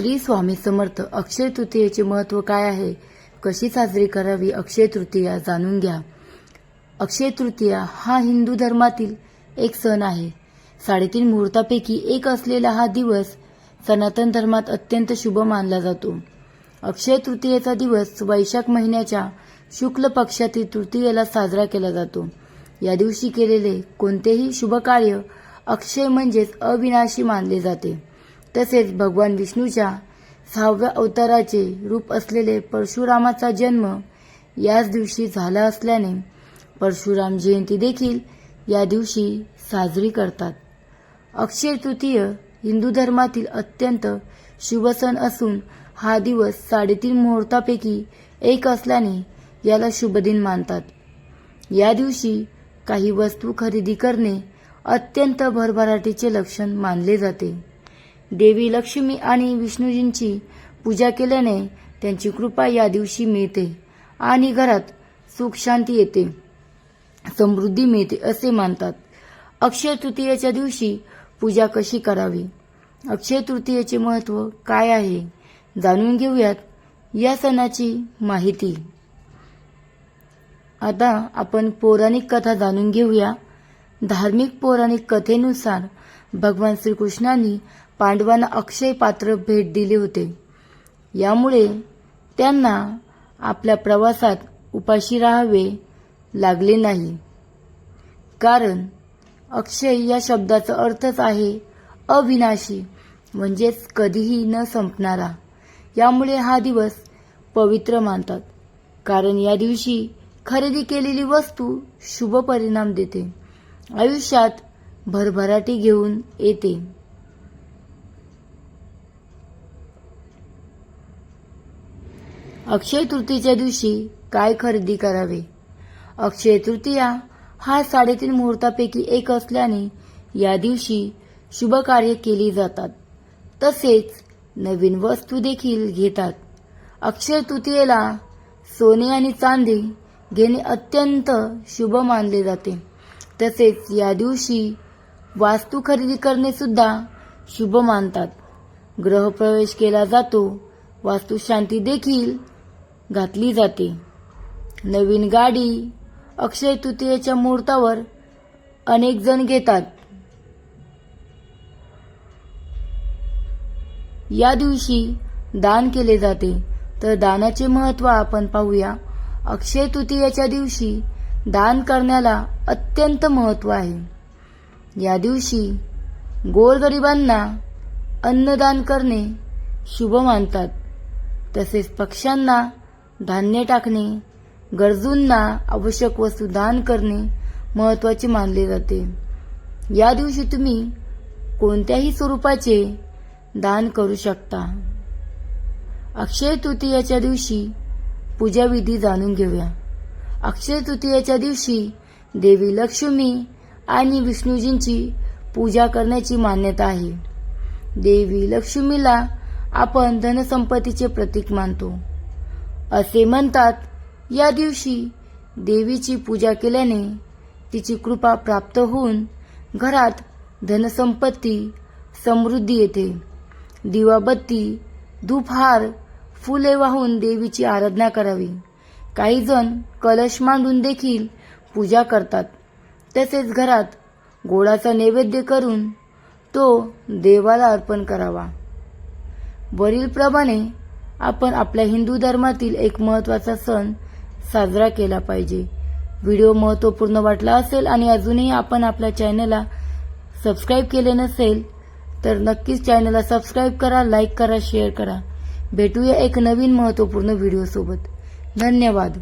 श्री स्वामी समर्थ अक्षय तृतीयेचे महत्त्व काय आहे? कशी साजरी करावी? अक्षय तृतीया जाणून घ्या. अक्षय तृतीया हा हिंदू धर्मातील एक सण आहे. साडेतीन मुहूर्तापैकी एक असलेला हा दिवस सनातन धर्मात अत्यंत शुभ मानला जातो. अक्षय तृतीयेचा दिवस वैशाख महिन्याच्या शुक्ल पक्षातील तृतीयेला साजरा केला जातो. या दिवशी केलेले कोणतेही शुभ कार्य अक्षय म्हणजेच अविनाशी मानले जाते. तसेच भगवान विष्णूच्या सहाव्या अवताराचे रूप असलेले परशुरामाचा जन्म याच दिवशी झाला असल्याने परशुराम जयंती देखील या दिवशी साजरी करतात. अक्षय तृतीय हिंदू धर्मातील अत्यंत शुभ सण असून हा दिवस साडेतीन मुहूर्तापैकी एक असल्याने याला शुभदिन मानतात. या दिवशी काही वस्तू खरेदी करणे अत्यंत भरभराटीचे लक्षण मानले जाते. देवी लक्ष्मी आणि विष्णूजींची पूजा केल्याने त्यांची कृपा या दिवशी मिळते आणि घरात सुख शांती येते समृद्धी मिळते असे मानतात. अक्षय तृतीयेच्या दिवशी पूजा कशी करावी? अक्षय तृतीयेचे महत्त्व काय आहे? जाणून घेऊयात या सणाची माहिती. आता आपण पौराणिक कथा जाणून घेऊया. धार्मिक पौराणिक कथेनुसार भगवान श्रीकृष्णांनी पांडवांना अक्षय पात्र भेट दिले होते. यामुळे त्यांना आपल्या प्रवासात उपाशी राहावे लागले नाही. कारण अक्षय या शब्दाचा अर्थच आहे अविनाशी म्हणजेच कधीही न संपणारा. यामुळे हा दिवस पवित्र मानतात. कारण या दिवशी खरेदी केलेली वस्तू शुभ परिणाम देते. आयुष्यात भरभराटी घेऊन येते. अक्षय तृतीच्या दिवशी काय खरेदी करावे? अक्षय तृतीया हा साडेतीन मुहूर्तापैकी एक असल्याने या दिवशी शुभ कार्य केली जातात. तसेच नवीन वस्तू देखील घेतात. अक्षय तृतीयेला सोने आणि चांदी घेणे अत्यंत शुभ मानले जाते. तसेच या दिवशी वास्तू खरेदी करणे सुद्धा शुभ मानतात. ग्रहप्रवेश केला जातो. वास्तुशांती देखील घातली जाते. नवीन गाडी अक्षय तृतीयेच्या मुहूर्तावर अनेक जण घेतात. या दिवशी दान केले जाते. तर दानाचे महत्त्व आपण पाहूया. अक्षय तृतीयेच्या दिवशी दान करण्याला अत्यंत महत्त्व आहे. या दिवशी गोरगरिबांना अन्नदान करणे शुभ मानतात. तसेच पक्ष्यांना धान्य टाकणे गरजूंना आवश्यक वस्तू दान करणे महत्त्वाचे मानले जाते. या दिवशी तुम्ही कोणत्याही स्वरूपाचे दान करू शकता. अक्षय तृतीयाच्या दिवशी पूजाविधी जाणून घेऊया. अक्षय तृतीयाच्या दिवशी देवी लक्ष्मी आणि विष्णूजींची पूजा करण्याची मान्यता आहे. देवी लक्ष्मीला आपण धनसंपत्तीचे प्रतीक मानतो. असे म्हणतात. या दिवशी देवीची पूजा केल्याने तिची कृपा प्राप्त होऊन घरात धनसंपत्ती समृद्धी येते. दिवाबत्ती धूपहार फुले वाहून देवीची आराधना करावी. काही जण कलश मांडून देखील पूजा करतात. तसेच घरात गोडाचा नैवेद्य करून तो देवाला अर्पण करावा. वरीलप्रमाणे आपण आपल्या हिंदू धर्मातील एक महत्त्वाचा सण साजरा केला पाहिजे. व्हिडिओ महत्त्वपूर्ण वाटला असेल आणि अजूनही आपण आपल्या चॅनलला सबस्क्राईब केले नसेल तर नक्कीच चॅनलला सबस्क्राईब करा लाईक करा शेअर करा. भेटूया एक नवीन महत्त्वपूर्ण व्हिडिओसोबत. धन्यवाद.